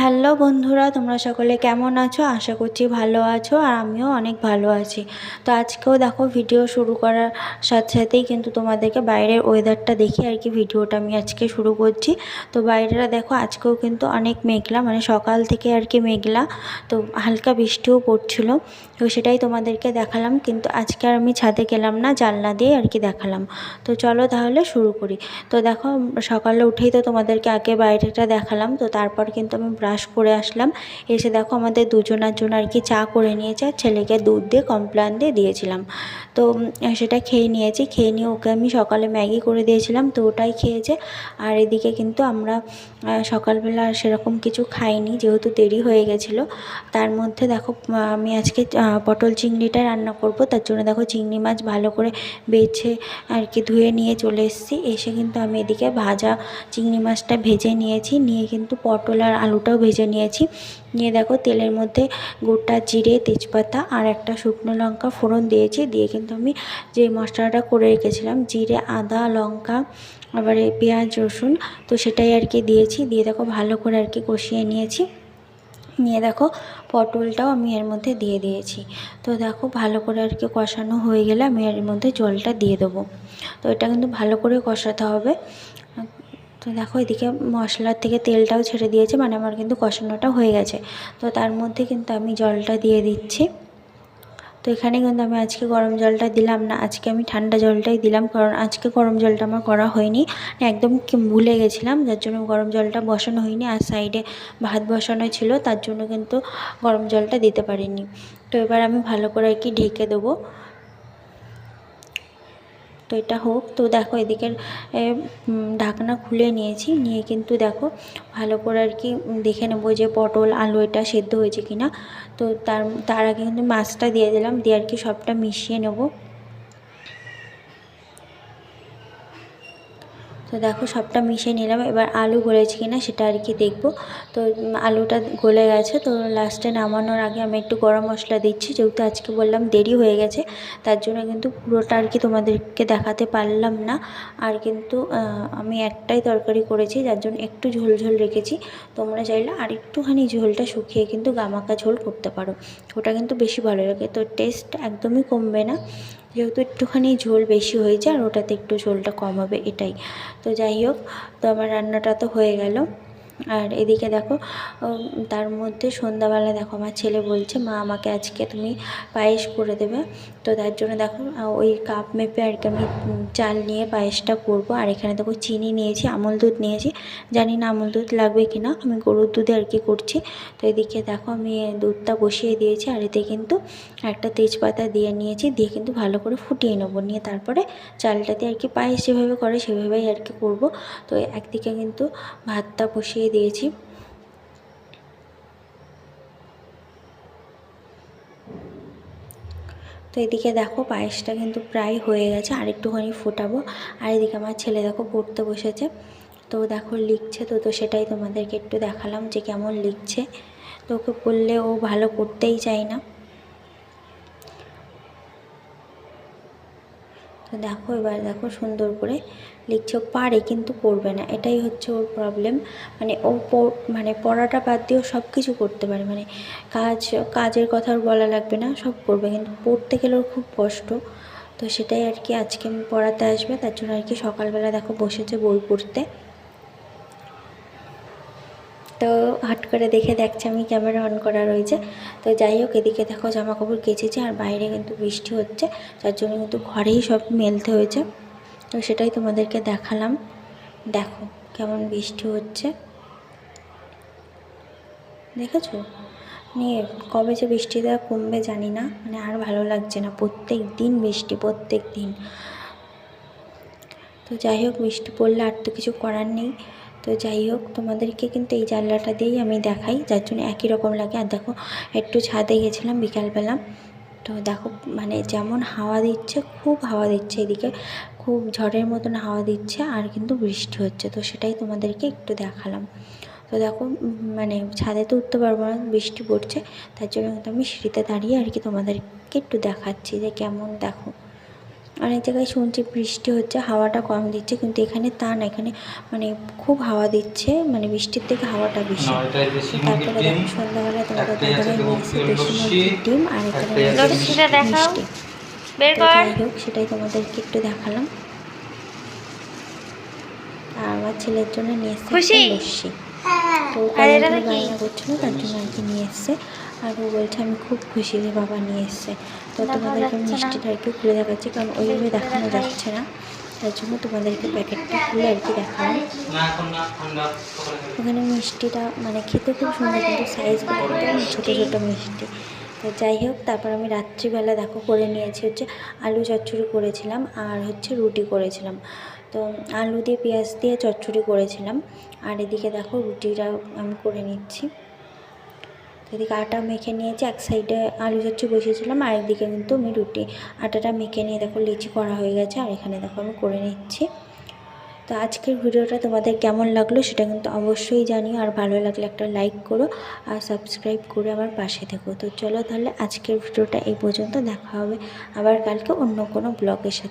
Hello বন্ধুরা, তোমরা সকলে কেমন আছো? আশা করছি ভালো আছো আর আমিও অনেক ভালো আছি। তো আজকেও দেখো ভিডিও শুরু করার সাথে সাথেই কিন্তু তোমাদেরকে বাইরের ওয়েদারটা দেখি আর কি ভিডিওটা আমি আজকে শুরু করছি। তো বাইরেটা দেখো আজকেও কিন্তু অনেক মেঘলা মানে সকাল থেকে আর কি মেঘলা, তো হালকা বৃষ্টিও পড়ছিল। তো সেটাই তোমাদেরকে দেখালাম, কিন্তু আজকে আর আমি ছাদে গেলাম না, জানলা দিয়ে আর কি দেখালাম। তো চলো তাহলে শুরু করি। তো দেখো সকালে উঠেই তো তোমাদেরকে আগে বাইরেটা দেখালাম, তো তারপর কিন্তু আমি ব্রাশ করে আসলাম। এসে দেখো আমাদের দুজনার জন্য আর কি চা করে নিয়েছে আর ছেলেকে দুধ দিয়ে, কমপ্লান দিয়ে দিয়েছিলাম। তো সেটা খেয়ে নিয়েছি। খেয়ে নিয়ে ওকে আমি সকালে ম্যাগি করে দিয়েছিলাম, তো ওটাই খেয়েছে। আর এদিকে কিন্তু আমরা সকালবেলা সেরকম কিছু খাইনি, যেহেতু দেরি হয়ে গেছিল। তার মধ্যে দেখো আমি আজকে পটল চিংড়িটা রান্না করব। তার জন্য দেখো চিংড়ি মাছ ভালো করে বেছে আর কি ধুয়ে নিয়ে চলে এসেছি। এসে কিন্তু আমি এদিকে ভাজা চিংড়ি মাছটা ভেজে নিয়েছি। নিয়ে কিন্তু পটল আর আলুটাও ভেজে নিয়েছি। নিয়ে দেখো তেলের মধ্যে গোটা জিরে, তেজপাতা আর একটা শুকনো লঙ্কা ফোড়ন দিয়েছি। দিয়ে কিন্তু আমি যে মশলাটা করে রেখেছিলাম, জিরে, আদা, লঙ্কা আবার পেঁয়াজ, রসুন, তো সেটাই আর কি দিয়েছি। দিয়ে দেখো ভালো করে আর কি কষিয়ে নিয়েছি। নিয়ে দেখো পটলটাও আমি এর মধ্যে দিয়ে দিয়েছি। তো দেখো ভালো করে আর কি কষানো হয়ে গেলে আমি এর মধ্যে জলটা দিয়ে দেবো। তো এটা কিন্তু ভালো করে কষাতে হবে। তো দেখো এদিকে মশলার থেকে তেলটাও ছেড়ে দিয়েছে মানে আমার কিন্তু কষানোটা হয়ে গেছে। তো তার মধ্যে কিন্তু আমি জলটা দিয়ে দিচ্ছি। তো এখানে কিন্তু আমি আজকে গরম জলটা দিলাম না, আজকে আমি ঠান্ডা জলটাই দিলাম, কারণ আজকে গরম জলটা আমার করা হয়নি। একদম ভুলে গেছিলাম, যার জন্য গরম জলটা বসানো হয়নি, আর সাইডে ভাত বসানো ছিল, তার জন্য কিন্তু গরম জলটা দিতে পারিনি। তো এবার আমি ভালো করে আর কি ঢেকে দেবো। তো এটা হোক। তো দেখো এদিকের ঢাকনা খুলে নিয়েছি। নিয়ে কিন্তু দেখো ভালো করে আর কি দেখে নেব যে পটল, আলু এটা সেদ্ধ হয়েছে কিনা। তো তার তার আগে কিন্তু মাছটা দিয়ে দিলাম। দিয়ে আর কি সবটা মিশিয়ে নেব। তো দেখো সবটা মিশিয়ে নিলাম। এবার আলু গলেছে কিনা সেটা আর কি দেখব। তো আলুটা গলে গেছে। তো লাস্টে নামানোর আগে আমি একটু গরম মশলা দিচ্ছি। যেহেতু আজকে বললাম দেরি হয়ে গেছে, তার জন্য কিন্তু পুরোটা আর কি তোমাদেরকে দেখাতে পারলাম না। আর কিন্তু আমি একটাই তরকারি করেছি, যার জন্য একটু ঝোল ঝোল রেখেছি। তোমরা চাইলে আর একটুখানি ঝোলটা শুকিয়ে কিন্তু গামাকা ঝোল করতে পারো। ওটা কিন্তু বেশি ভালো লাগে। তো টেস্ট একদমই কমবে না। যেহেতু একটুখানি ঝোল বেশি হয়ে যায় আর ওটাতে একটু ঝোলটা কম হবে এটাই। তো যাই হোক, তো আমার রান্নাটা তো হয়ে গেল। আর এদিকে দেখো তার মধ্যে সন্ধ্যাবেলা দেখো আমার ছেলে বলছে, মা, আমাকে আজকে তুমি পায়েস করে দেবে। তো তার জন্য দেখো ওই কাপ মেপে আর কি আমি চাল নিয়ে পায়েসটা করব। আর এখানে দেখো চিনি নিয়েছি, আমল দুধ নিয়েছি। জানি না আমল দুধ লাগবে কি না আমি গরুর দুধে আর কি করছি। তো এদিকে দেখো আমি দুধটা বসিয়ে দিয়েছি, আর এতে কিন্তু একটা তেজপাতা দিয়ে নিয়েছি, দিয়ে কিন্তু ভালো করে ফুটিয়ে নেব। নিয়ে তারপরে চালটাতে আর কি পায়েস যেভাবে করে, সেভাবেই আর কি করব। তো একদিকে কিন্তু ভাতটা বসিয়ে দিয়েছি। তো এদিকে দেখো পায়েসটা কিন্তু প্রায় হয়ে গেছে, আর একটুখানি ফোটাবো। আর এদিকে আমার ছেলে দেখো পড়তে বসেছে, তো দেখো লিখছে, তো তো সেটাই তোমাদেরকে একটু দেখালাম যে কেমন লিখছে। তো ওকে বললে ও ভালো করতেই চায় না। তো দেখো এবার দেখো সুন্দর করে লিখছে, পারে কিন্তু পড়বে না। এটাই হচ্ছে ওর প্রবলেম মানে ও মানে পড়াটা বাদ দিয়েও সব কিছু করতে পারে। মানে কাজ, কাজের কথা ওর বলা লাগবে না, সব করবে। কিন্তু পড়তে গেলে ওর খুব কষ্ট। তো সেটাই আর কি আজকে আমি পড়াতে আসবে। তার জন্য আর কি সকালবেলা দেখো বসেছে বই পড়তে। তো হট করে দেখে দেখছে আমি ক্যামেরা অন করা রয়েছে। তো যাই হোক, এদিকে দেখো জামা কাপড় কেচেছে আর বাইরে কিন্তু বৃষ্টি হচ্ছে। যার জন্য কিন্তু ঘরেই সব মেলতে হয়েছে। তো সেটাই তোমাদেরকে দেখালাম। দেখো কেমন বৃষ্টি হচ্ছে। দেখেছ? নিয়ে কবে যে বৃষ্টিটা কমবে জানি না। মানে আর ভালো লাগছে না। প্রত্যেক দিন বৃষ্টি, প্রত্যেক দিন। তো যাই হোক, বৃষ্টি পড়লে আর তো কিছু করার নেই। তো যাই হোক, তোমাদেরকে কিন্তু এই জানলাটা দিয়েই আমি দেখাই। যার জন্য একই রকম লাগে। আর দেখো, একটু ছাদে গেছিলাম বিকালবেলা। তো দেখো মানে যেমন হাওয়া দিচ্ছে, খুব হাওয়া দিচ্ছে এদিকে। খুব ঝড়ের মতন হাওয়া দিচ্ছে আর কিন্তু বৃষ্টি হচ্ছে। তো সেটাই তোমাদেরকে একটু দেখালাম। তো দেখো মানে ছাদে তো উঠতে পারব না, বৃষ্টি পড়ছে। তার জন্য কিন্তু আমি সিঁড়িতে দাঁড়িয়ে আর কি তোমাদেরকে একটু দেখাচ্ছি যে কেমন দেখো। অনেক জায়গায় শুনছি বৃষ্টি হচ্ছে হাওয়াটা কম দিচ্ছে কিন্তু এখানে তা না এখানে মানে খুব হাওয়া দিচ্ছে মানে বৃষ্টির থেকে হাওয়াটা বেশি। তারপরে দেখো সন্ধ্যাবেলা তোমাদের ডিম আর এখানে। মিষ্টি। যাই হোক সেটাই তোমাদেরকে একটু দেখালাম। আর আমার ছেলের জন্য নিয়ে এসছে লস্যি। তো আর এটা কি? বায়না করছিল তার জন্য আর কি নিয়ে এসছে। আর ও বলছে আমি খুব খুশি যে বাবা নিয়ে এসছে। তো তোমাদেরকে মিষ্টিটা আর কি খুলে দেখাচ্ছি কারণ ওইভাবে দেখানো যাচ্ছে না। তার জন্য তোমাদেরকে প্যাকেটটা খুলে আর কি দেখালাম। ওখানে মিষ্টিটা মানে খেতে খুব সুন্দর কিন্তু সাইজগুলো একদম ছোটো ছোটো মিষ্টি। তো যাই হোক তারপর আমি রাত্রিবেলা দেখো করে নিয়েছি হচ্ছে আলু চচ্চড়ি করেছিলাম আর হচ্ছে রুটি করেছিলাম। তো আলু দিয়ে পেঁয়াজ দিয়ে চচ্চড়ি করেছিলাম। আর এদিকে দেখো রুটিটা আমি করে নিচ্ছি। এদিকে আটা মেখে নিয়েছি এক সাইডে আলু চচ্চড়ি বসিয়েছিলাম, আর একদিকে কিন্তু আমি রুটি আটাটা মেখে নিয়ে দেখো লিচি করা হয়ে গেছে, আর এখানে দেখো আমি করে নিচ্ছি। তো আজকের ভিডিওটা তোমাদের কেমন লাগল সেটা কিন্তু অবশ্যই জানিও, আর ভালো লাগলে একটা লাইক করো আর সাবস্ক্রাইব করে আমার পাশে থেকো। তো চলো তাহলে আজকের ভিডিওটা এই পর্যন্ত, দেখা হবে আবার কালকে অন্য কোনো ব্লগের সাথে।